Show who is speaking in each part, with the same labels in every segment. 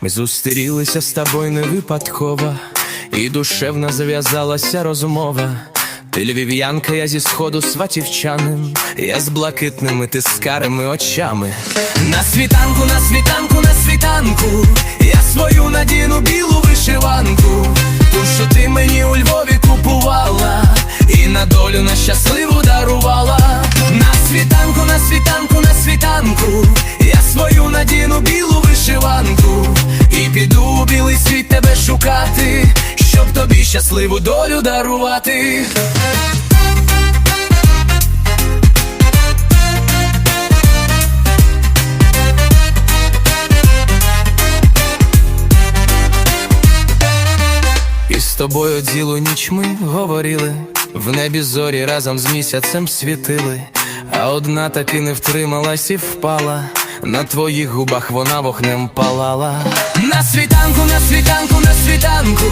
Speaker 1: Ми зустрілися з тобою не випадково, і душевно зав'язалася розмова. Ти львів'янка, я зі сходу сватівчанин, я з блакитними ти з карими очами. На світанку, на світанку, на світанку, я свою надіну білу вишиванку, ту, що ти мені у Львові купувала, світанку, на світанку, я свою надіну білу вишиванку, і піду у білий світ тебе шукати, щоб тобі щасливу долю дарувати. І з тобою цілу ніч ми говорили, в небі зорі разом з місяцем світили, а одна таки не втрималась і впала. На твоїх губах вона вогнем палала. На світанку, на світанку, на світанку,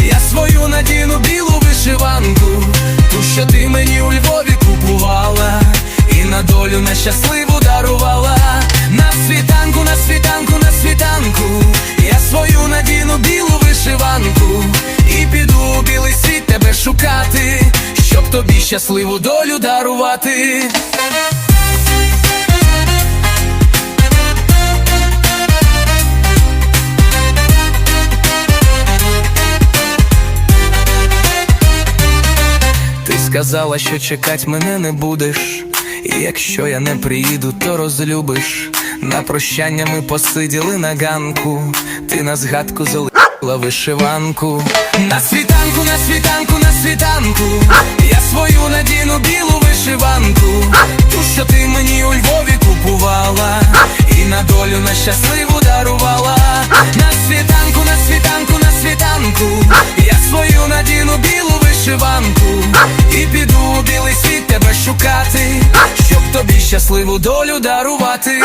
Speaker 1: я свою надіну білу вишиванку, ту, що ти мені у Львові купувала, і на долю нещасливу дарувала. Щасливу долю дарувати. Ти сказала, що чекать мене не будеш, і якщо я не приїду, то розлюбиш. На прощання ми посиділи на ганку, ти на згадку залишила вишиванку. На світанку, на світанку, на світанку, свою надіну білу вишиванку, ту, що ти мені у Львові купувала, і на долю на щасливу дарувала. На світанку, на світанку, на світанку, я свою надіну білу вишиванку, і піду у білий світ тебе шукати, щоб тобі щасливу долю дарувати.